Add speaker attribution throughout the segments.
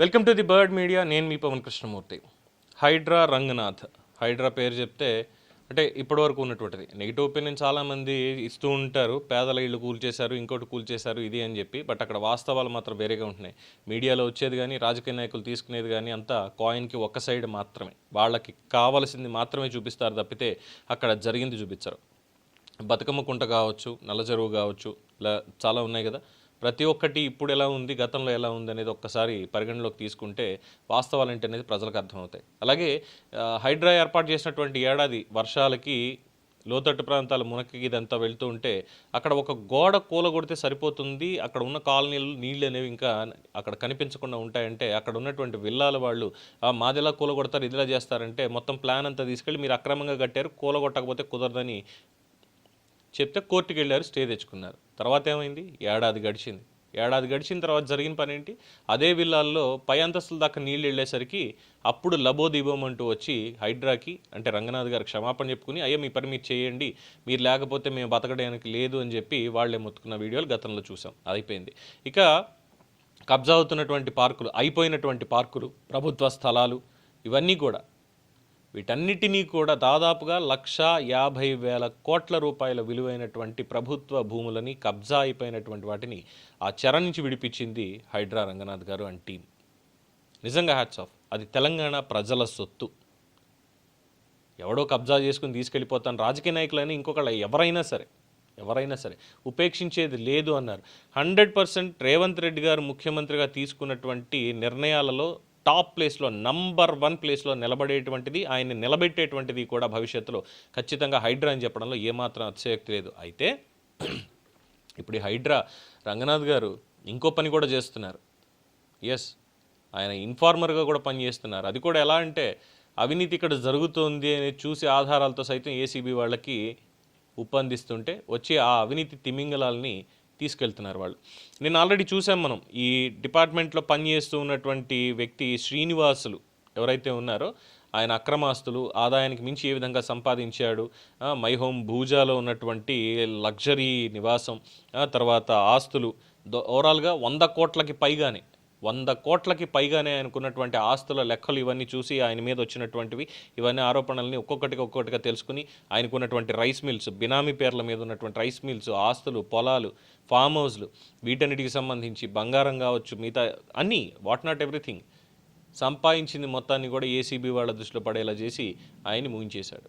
Speaker 1: Welcome to the Bird Media నేను మీ పవన్ కృష్ణమూర్తి. హైడ్రా రంగనాథ్. హైడ్రా పేరు చెప్తే అంటే ఇప్పటివరకు ఉన్నటువంటిది. నెగిటివ్ ఒపీనియన్ చాలామంది ఇస్తూ ఉంటారు. పేదల ఇల్లు కూల్చేశారు ఇంకోటి కూల్చేశారు ఇది అని చెప్పి. బట్ అక్కడ వాస్తవాలు మాత్రం వేరేగా ఉంటున్నాయి. మీడియాలో వచ్చేది కానీ రాజకీయ నాయకులు తీసుకునేది కానీ అంతా కాయిన్కి ఒక్క సైడ్ మాత్రమే. వాళ్ళకి కావాల్సింది మాత్రమే చూపిస్తారు తప్పితే అక్కడ జరిగింది చూపించరు. బతుకమ్మ కుంట కావచ్చు నల్ల చెరువు కావచ్చు ఇలా చాలా ఉన్నాయి కదా. ప్రతి ఒక్కటి ఇప్పుడు ఎలా ఉంది గతంలో ఎలా ఉంది అనేది ఒక్కసారి పరిగణలోకి తీసుకుంటే వాస్తవాలు ఏంటి అనేది ప్రజలకు అర్థమవుతాయి. అలాగే హైడ్రా ఏర్పాటు చేసినటువంటి ఏడాది వర్షాలకి లోతట్టు ప్రాంతాల మునక్కి ఇదంతా వెళ్తూ ఉంటే అక్కడ ఒక గోడ కూలగొడితే సరిపోతుంది అక్కడ ఉన్న కాలనీలు నీళ్ళు అనేవి ఇంకా అక్కడ కనిపించకుండా ఉంటాయంటే అక్కడ ఉన్నటువంటి విల్లాల వాళ్ళు మాదిలా కూలగొడతారు ఇదిలా చేస్తారంటే మొత్తం ప్లాన్ అంతా తీసుకెళ్ళి మీరు అక్రమంగా కట్టారు కూలగొట్టకపోతే కుదరదని చెప్తే కోర్టుకి వెళ్ళారు స్టే తెచ్చుకున్నారు. తర్వాత ఏమైంది? ఏడాది గడిచింది. ఏడాది గడిచిన తర్వాత జరిగిన పని ఏంటి అదే విల్లాల్లో పై అంతస్తుల దాకా నీళ్ళు వెళ్ళేసరికి అప్పుడు లబోదీబం అంటూ వచ్చి హైడ్రాకి అంటే రంగనాథ్ గారు క్షమాపణ చెప్పుకుని అయ్యా మీ పని మీరు చేయండి మీరు లేకపోతే మేము బతకడానికి లేదు అని చెప్పి వాళ్ళే మొత్తుకున్న వీడియోలు గతంలో చూసాం. అయిపోయింది ఇక కబ్జా అవుతున్నటువంటి పార్కులు అయిపోయినటువంటి పార్కులు ప్రభుత్వ స్థలాలు ఇవన్నీ కూడా వీటన్నిటినీ కూడా దాదాపుగా లక్ష యాభై వేల కోట్ల రూపాయల విలువైనటువంటి ప్రభుత్వ భూములని కబ్జా అయిపోయినటువంటి వాటిని ఆ చెర నుంచి విడిపించింది హైడ్రా రంగనాథ్ గారు అండ్ టీం. నిజంగా హ్యాట్స్ ఆఫ్ అది తెలంగాణ ప్రజల సొత్తు. ఎవడో కబ్జా చేసుకుని తీసుకెళ్ళిపోతాను రాజకీయ నాయకులైనా ఇంకొకళ్ళ ఎవరైనా సరే ఎవరైనా సరే ఉపేక్షించేది లేదు అన్నారు. హండ్రెడ్ పర్సెంట్ రేవంత్ రెడ్డి గారు ముఖ్యమంత్రిగా తీసుకున్నటువంటి నిర్ణయాలలో టాప్ ప్లేస్లో నంబర్ వన్ ప్లేస్లో నిలబడేటువంటిది ఆయన నిలబెట్టేటువంటిది కూడా భవిష్యత్తులో ఖచ్చితంగా హైడ్రా అని చెప్పడంలో ఏమాత్రం అతిశయోక్తి లేదు. అయితే ఇప్పుడు ఈ హైడ్రా రంగనాథ్ గారు ఇంకో పని కూడా చేస్తున్నారు. ఎస్ ఆయన ఇన్ఫార్మర్గా కూడా పనిచేస్తున్నారు అది కూడా ఎలా అంటే అవినీతి ఇక్కడ జరుగుతోంది అని చూసి ఆధారాలతో సైతం ఏసీబీ వాళ్ళకి ఉప్పందిస్తుంటే వచ్చి ఆ అవినీతి తిమింగలాల్ని తీసుకెళ్తున్నారు వాళ్ళు. నేను ఆల్రెడీ చూసాం మనం ఈ డిపార్ట్మెంట్లో పనిచేస్తూ ఉన్నటువంటి వ్యక్తి శ్రీనివాసులు ఎవరైతే ఉన్నారో ఆయన అక్రమాస్తులు ఆదాయానికి మించి ఏ విధంగా సంపాదించాడు మైహోం మై హోమ్ భూజాలో ఉన్నటువంటి లగ్జరీ నివాసం తర్వాత ఆస్తులు దో- ఓవరాల్గా వంద కోట్లకి పైగానే వంద కోట్లకి పైగానే ఆయనకున్నటువంటి ఆస్తుల లెక్కలు ఇవన్నీ చూసి ఆయన మీద వచ్చినటువంటివి ఇవన్నీ ఆరోపణల్ని ఒక్కొక్కటిగా ఒక్కొక్కటిగా తెలుసుకుని ఆయనకున్నటువంటి రైస్ మిల్స్ బినామీ పేర్ల మీద ఉన్నటువంటి రైస్ మిల్స్ ఆస్తులు పొలాలు ఫామ్ హౌస్లు వీటన్నిటికి సంబంధించి బంగారం కావచ్చు మిగతా అన్నీ వాట్ నాట్ ఎవ్రీథింగ్ సంపాదించింది మొత్తాన్ని కూడా ఏసీబీ వాళ్ళ దృష్టిలో పడేలా చేసి ఆయన ముగించేశాడు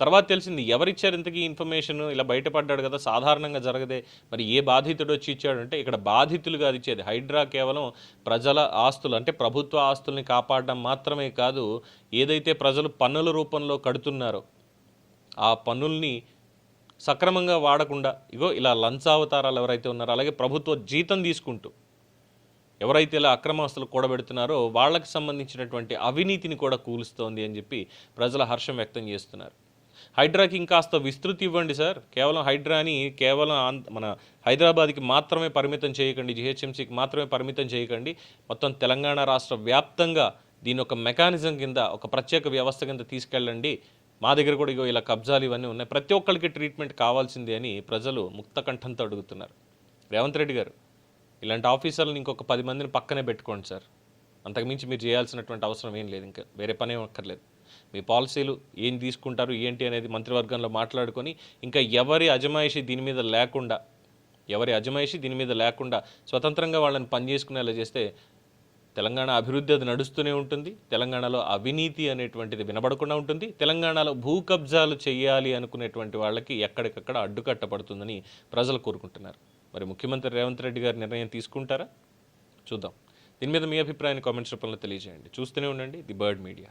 Speaker 1: తర్వాత తెలిసింది ఎవరిచ్చారు ఇంతకీ ఇన్ఫర్మేషన్ ఇలా బయటపడ్డాడు కదా సాధారణంగా జరగదే. మరి ఏ బాధితుడు వచ్చి ఇచ్చాడంటే ఇక్కడ బాధితులు కాదు ఇచ్చేది. హైడ్రా కేవలం ప్రజల ఆస్తులు అంటే ప్రభుత్వ ఆస్తుల్ని కాపాడడం మాత్రమే కాదు ఏదైతే ప్రజలు పన్నుల రూపంలో కడుతున్నారో ఆ పన్నుల్ని సక్రమంగా వాడకుండా ఇగో ఇలా లంచావతారాలు ఎవరైతే ఉన్నారో అలాగే ప్రభుత్వ జీతం తీసుకుంటూ ఎవరైతే ఇలా అక్రమాస్తులు కూడబెడుతున్నారో వాళ్ళకి సంబంధించినటువంటి అవినీతిని కూడా కూలుస్తోంది అని చెప్పి ప్రజల హర్షం వ్యక్తం చేస్తున్నారు. హైడ్రాకి ఇంకాస్త విస్తృతి ఇవ్వండి సార్. కేవలం హైడ్రాని కేవలం మన హైదరాబాద్కి మాత్రమే పరిమితం చేయకండి జిహెచ్ఎంసీకి మాత్రమే పరిమితం చేయకండి. మొత్తం తెలంగాణ రాష్ట్ర వ్యాప్తంగా దీని ఒక మెకానిజం కింద ఒక ప్రత్యేక వ్యవస్థ కింద తీసుకెళ్ళండి. మా దగ్గర కూడా ఇగో ఇలా కబ్జాలు ఇవన్నీ ఉన్నాయి. ప్రతి ఒక్కరికి ట్రీట్మెంట్ కావాల్సింది అని ప్రజలు ముక్త కంఠంతో అడుగుతున్నారు. రేవంత్ రెడ్డి గారు ఇలాంటి ఆఫీసర్లను ఇంకొక పది మందిని పక్కనే పెట్టుకోండి సార్. అంతకుమించి మీరు చేయాల్సినటువంటి అవసరం ఏం లేదు ఇంకా. వేరే పని ఏం అక్కర్లేదు మీ పాలసీలు ఏం తీసుకుంటారు ఏంటి అనేది మంత్రివర్గంలో మాట్లాడుకొని ఇంకా ఎవరి అజమాయిషి దీని మీద లేకుండా ఎవరి అజమాయిషి దీని మీద లేకుండా స్వతంత్రంగా వాళ్ళని పనిచేసుకునేలా చేస్తే తెలంగాణ అభివృద్ధి అది నడుస్తూనే ఉంటుంది తెలంగాణలో అవినీతి అనేటువంటిది వినబడకుండా ఉంటుంది తెలంగాణలో భూ కబ్జాలు చేయాలి అనుకునేటువంటి వాళ్ళకి ఎక్కడికక్కడ అడ్డుకట్టపడుతుందని ప్రజలు కోరుకుంటున్నారు. మరి ముఖ్యమంత్రి రేవంత్ రెడ్డి గారి నిర్ణయం తీసుకుంటారా? చూద్దాం. దీని మీద మీ అభిప్రాయాన్ని కామెంట్స్ రూపంలో తెలియజేయండి. చూస్తూనే ఉండండి ది బర్డ్ మీడియా.